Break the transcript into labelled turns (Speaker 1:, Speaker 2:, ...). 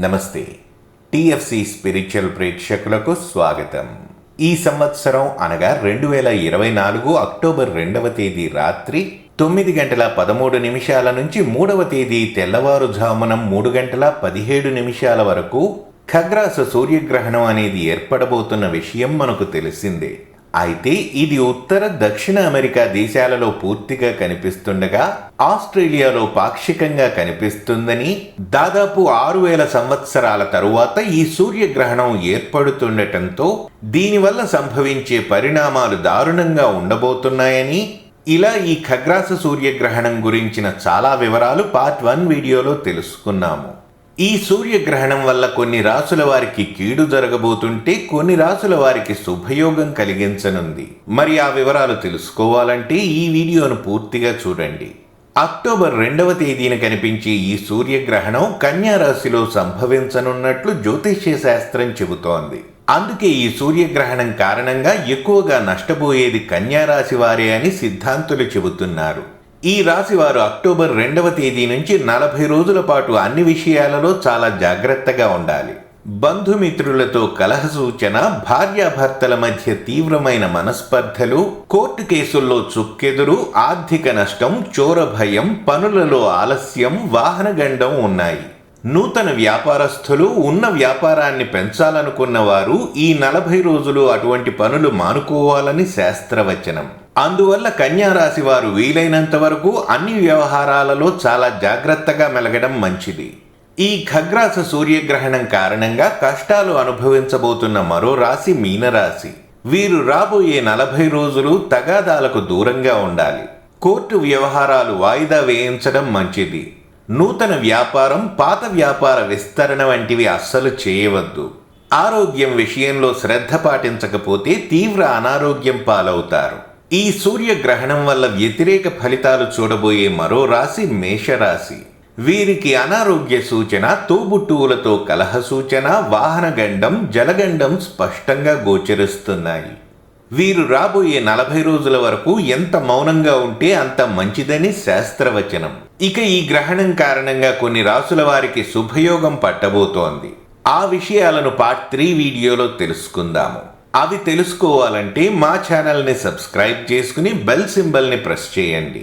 Speaker 1: నమస్తే. TFC spiritual ప్రేక్షకులకు స్వాగతం. ఈ సంవత్సరం అనగా రెండు వేల ఇరవై నాలుగు అక్టోబర్ రెండవ తేదీ రాత్రి తొమ్మిది గంటల పదమూడు నిమిషాల నుంచి మూడవ తేదీ తెల్లవారుజామున మూడు గంటల పదిహేడు నిమిషాల వరకు ఖగ్రాస సూర్యగ్రహణం అనేది ఏర్పడబోతున్న విషయం మనకు తెలిసిందే. అయితే ఇది ఉత్తర దక్షిణ అమెరికా దేశాలలో పూర్తిగా కనిపిస్తుండగా ఆస్ట్రేలియాలో పాక్షికంగా కనిపిస్తుందని దాదాపు ఆరు వేల సంవత్సరాల తరువాత ఈ సూర్యగ్రహణం ఏర్పడుతుండటంతో దీనివల్ల సంభవించే పరిణామాలు దారుణంగా ఉండబోతున్నాయని ఇలా ఈ ఖగ్రాస సూర్యగ్రహణం గురించిన చాలా వివరాలు పార్ట్ వన్ వీడియోలో తెలుసుకున్నాము. ఈ సూర్యగ్రహణం వల్ల కొన్ని రాసుల వారికి కీడు జరగబోతుంటే కొన్ని రాసుల వారికి శుభయోగం కలిగించనుంది. మరి ఆ వివరాలు తెలుసుకోవాలంటే ఈ వీడియోను పూర్తిగా చూడండి. అక్టోబర్ రెండవ తేదీన కనిపించే ఈ సూర్యగ్రహణం కన్యా రాశిలో సంభవించనున్నట్లు జ్యోతిష్య శాస్త్రం చెబుతోంది. అందుకే ఈ సూర్యగ్రహణం కారణంగా ఎక్కువగా నష్టపోయేది కన్యా రాశి వారే అని సిద్ధాంతులు చెబుతున్నారు. ఈ రాశి వారు అక్టోబర్ రెండవ తేదీ నుంచి నలభై రోజుల పాటు అన్ని విషయాలలో చాలా జాగ్రత్తగా ఉండాలి. బంధుమిత్రులతో కలహ సూచన భార్యాభర్తల మధ్య తీవ్రమైన మనస్పర్ధలు కోర్టు కేసుల్లో చుక్కెదురు ఆర్థిక నష్టం చోర భయం పనులలో ఆలస్యం వాహనగండం ఉన్నాయి. నూతన వ్యాపారస్తులు ఉన్న వ్యాపారాన్ని పెంచాలనుకున్న వారు ఈ నలభై రోజులు అటువంటి పనులు మానుకోవాలని శాస్త్రవచనం. అందువల్ల కన్యారాశి వారు వీలైనంత వరకు అన్ని వ్యవహారాలలో చాలా జాగ్రత్తగా మెలగడం మంచిది. ఈ ఖగ్రాస సూర్యగ్రహణం కారణంగా కష్టాలు అనుభవించబోతున్న మరో రాశి మీనరాశి. వీరు రాబోయే నలభై రోజులు తగాదాలకు దూరంగా ఉండాలి. కోర్టు వ్యవహారాలు వాయిదా వేయించడం మంచిది. నూతన వ్యాపారం పాత వ్యాపార విస్తరణ వంటివి అస్సలు చేయవద్దు. ఆరోగ్యం విషయంలో శ్రద్ధ పాటించకపోతే తీవ్ర అనారోగ్యం పాలవుతారు. ఈ సూర్యగ్రహణం వల్ల వ్యతిరేక ఫలితాలు చూడబోయే మరో రాశి మేషరాశి. వీరికి అనారోగ్య సూచన తోబుట్టువులతో కలహ సూచన వాహనగండం జలగండం స్పష్టంగా గోచరిస్తున్నాయి. వీరు రాబోయే నలభై రోజుల వరకు ఎంత మౌనంగా ఉంటే అంత మంచిదని శాస్త్రవచనం. ఇక ఈ గ్రహణం కారణంగా కొన్ని రాసుల వారికి శుభయోగం పట్టబోతోంది. ఆ విషయాలను పార్ట్ త్రీ వీడియోలో తెలుసుకుందాము. అవి తెలుసుకోవాలంటే మా ఛానల్ని సబ్స్క్రైబ్ చేసుకుని బెల్ సింబల్ని ప్రెస్ చేయండి.